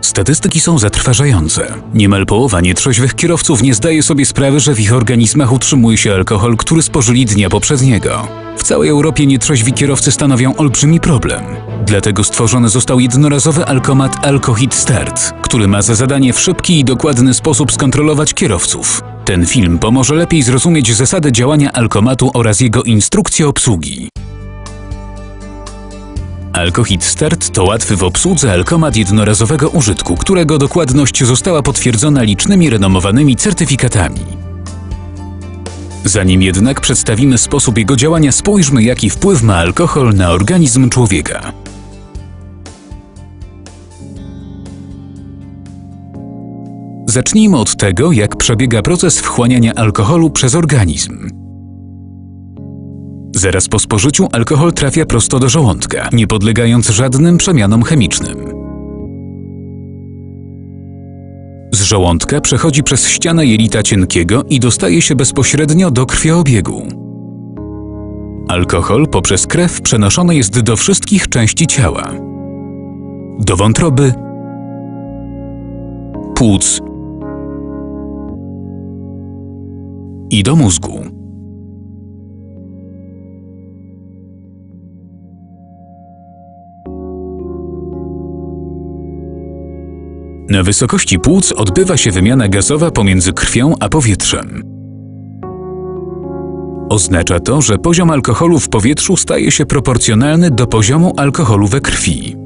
Statystyki są zatrważające. Niemal połowa nietrzeźwych kierowców nie zdaje sobie sprawy, że w ich organizmach utrzymuje się alkohol, który spożyli dnia poprzedniego. W całej Europie nietrzeźwi kierowcy stanowią olbrzymi problem. Dlatego stworzony został jednorazowy alkomat Alcohit Start, który ma za zadanie w szybki i dokładny sposób skontrolować kierowców. Ten film pomoże lepiej zrozumieć zasady działania alkomatu oraz jego instrukcję obsługi. Alcohit Start to łatwy w obsłudze alkomat jednorazowego użytku, którego dokładność została potwierdzona licznymi renomowanymi certyfikatami. Zanim jednak przedstawimy sposób jego działania, spójrzmy jaki wpływ ma alkohol na organizm człowieka. Zacznijmy od tego, jak przebiega proces wchłaniania alkoholu przez organizm. Zaraz po spożyciu alkohol trafia prosto do żołądka, nie podlegając żadnym przemianom chemicznym. Z żołądka przechodzi przez ścianę jelita cienkiego i dostaje się bezpośrednio do krwioobiegu. Alkohol poprzez krew przenoszony jest do wszystkich części ciała. Do wątroby, płuc i do mózgu. Na wysokości płuc odbywa się wymiana gazowa pomiędzy krwią a powietrzem. Oznacza to, że poziom alkoholu w powietrzu staje się proporcjonalny do poziomu alkoholu we krwi.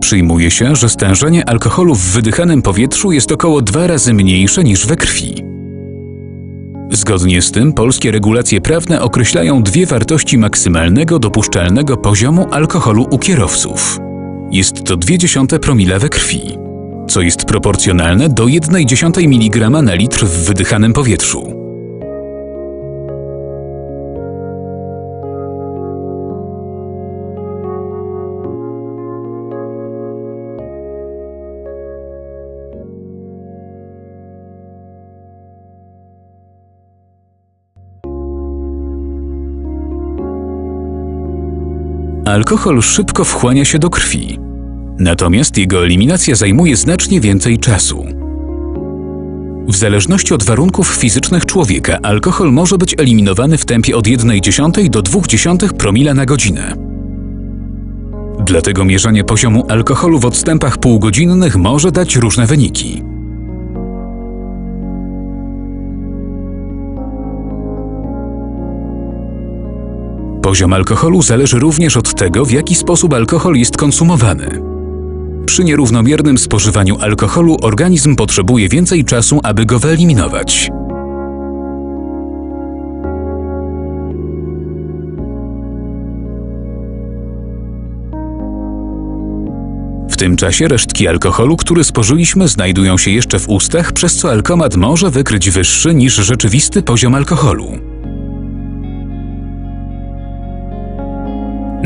Przyjmuje się, że stężenie alkoholu w wydychanym powietrzu jest około dwa razy mniejsze niż we krwi. Zgodnie z tym polskie regulacje prawne określają dwie wartości maksymalnego dopuszczalnego poziomu alkoholu u kierowców. Jest to 0,2 promila we krwi, co jest proporcjonalne do 1,1 mg na litr w wydychanym powietrzu. Alkohol szybko wchłania się do krwi, natomiast jego eliminacja zajmuje znacznie więcej czasu. W zależności od warunków fizycznych człowieka, alkohol może być eliminowany w tempie od 1,1 do 0,2 promila na godzinę. Dlatego mierzenie poziomu alkoholu w odstępach półgodzinnych może dać różne wyniki. Poziom alkoholu zależy również od tego, w jaki sposób alkohol jest konsumowany. Przy nierównomiernym spożywaniu alkoholu organizm potrzebuje więcej czasu, aby go wyeliminować. W tym czasie resztki alkoholu, który spożyliśmy, znajdują się jeszcze w ustach, przez co alkomat może wykryć wyższy niż rzeczywisty poziom alkoholu.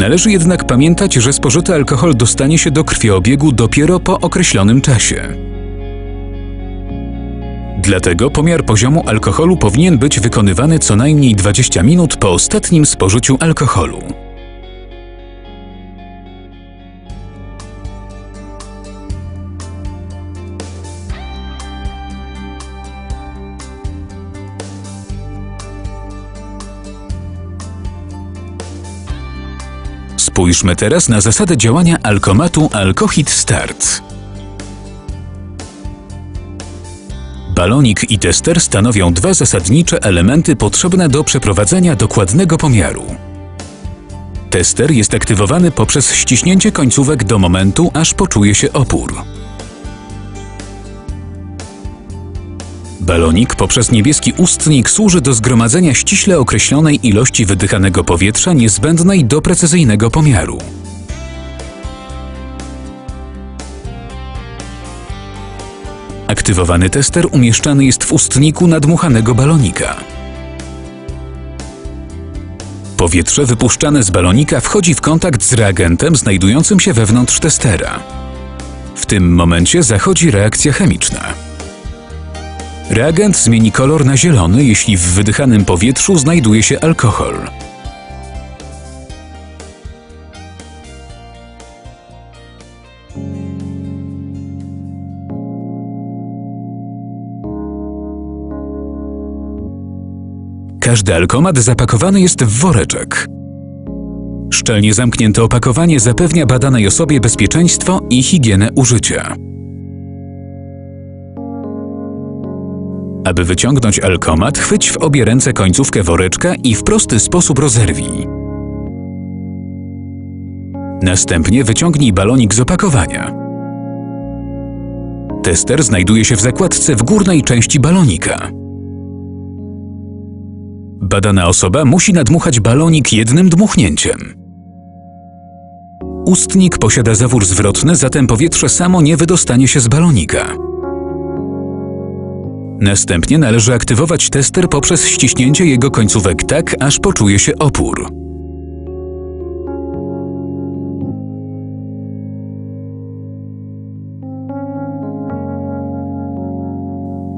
Należy jednak pamiętać, że spożyty alkohol dostanie się do krwioobiegu dopiero po określonym czasie. Dlatego pomiar poziomu alkoholu powinien być wykonywany co najmniej 20 minut po ostatnim spożyciu alkoholu. Spójrzmy teraz na zasadę działania alkomatu Alcohit Start. Balonik i tester stanowią dwa zasadnicze elementy potrzebne do przeprowadzenia dokładnego pomiaru. Tester jest aktywowany poprzez ściśnięcie końcówek do momentu, aż poczuje się opór. Balonik poprzez niebieski ustnik służy do zgromadzenia ściśle określonej ilości wydychanego powietrza niezbędnej do precyzyjnego pomiaru. Aktywowany tester umieszczany jest w ustniku nadmuchanego balonika. Powietrze wypuszczane z balonika wchodzi w kontakt z reagentem znajdującym się wewnątrz testera. W tym momencie zachodzi reakcja chemiczna. Reagent zmieni kolor na zielony, jeśli w wydychanym powietrzu znajduje się alkohol. Każdy alkomat zapakowany jest w woreczek. Szczelnie zamknięte opakowanie zapewnia badanej osobie bezpieczeństwo i higienę użycia. Aby wyciągnąć alkomat, chwyć w obie ręce końcówkę woreczka i w prosty sposób rozerwij. Następnie wyciągnij balonik z opakowania. Tester znajduje się w zakładce w górnej części balonika. Badana osoba musi nadmuchać balonik jednym dmuchnięciem. Ustnik posiada zawór zwrotny, zatem powietrze samo nie wydostanie się z balonika. Następnie należy aktywować tester poprzez ściśnięcie jego końcówek tak, aż poczuje się opór.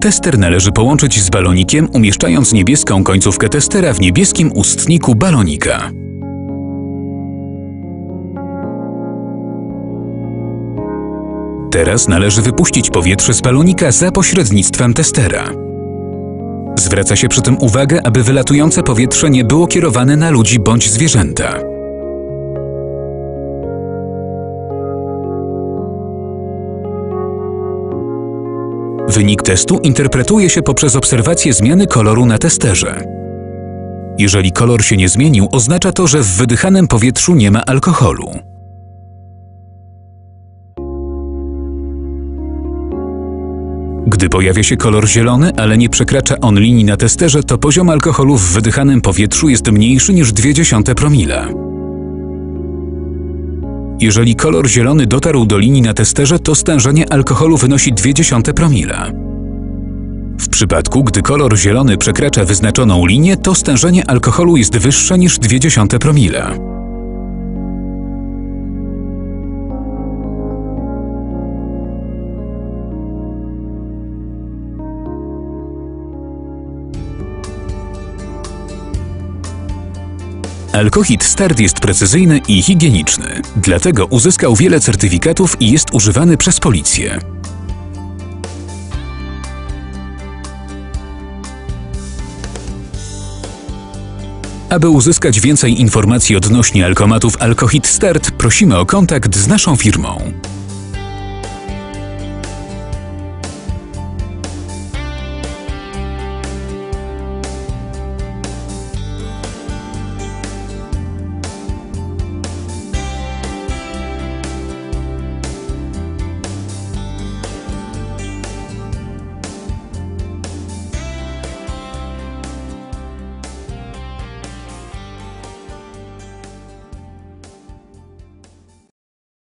Tester należy połączyć z balonikiem, umieszczając niebieską końcówkę testera w niebieskim ustniku balonika. Teraz należy wypuścić powietrze z balonika za pośrednictwem testera. Zwraca się przy tym uwagę, aby wylatujące powietrze nie było kierowane na ludzi bądź zwierzęta. Wynik testu interpretuje się poprzez obserwację zmiany koloru na testerze. Jeżeli kolor się nie zmienił, oznacza to, że w wydychanym powietrzu nie ma alkoholu. Gdy pojawia się kolor zielony, ale nie przekracza on linii na testerze, to poziom alkoholu w wydychanym powietrzu jest mniejszy niż 0,2 promila. Jeżeli kolor zielony dotarł do linii na testerze, to stężenie alkoholu wynosi 0,2 promila. W przypadku, gdy kolor zielony przekracza wyznaczoną linię, to stężenie alkoholu jest wyższe niż 0,2 promila. Alkohit Start jest precyzyjny i higieniczny, dlatego uzyskał wiele certyfikatów i jest używany przez policję. Aby uzyskać więcej informacji odnośnie alkomatów Alkohit Start, prosimy o kontakt z naszą firmą.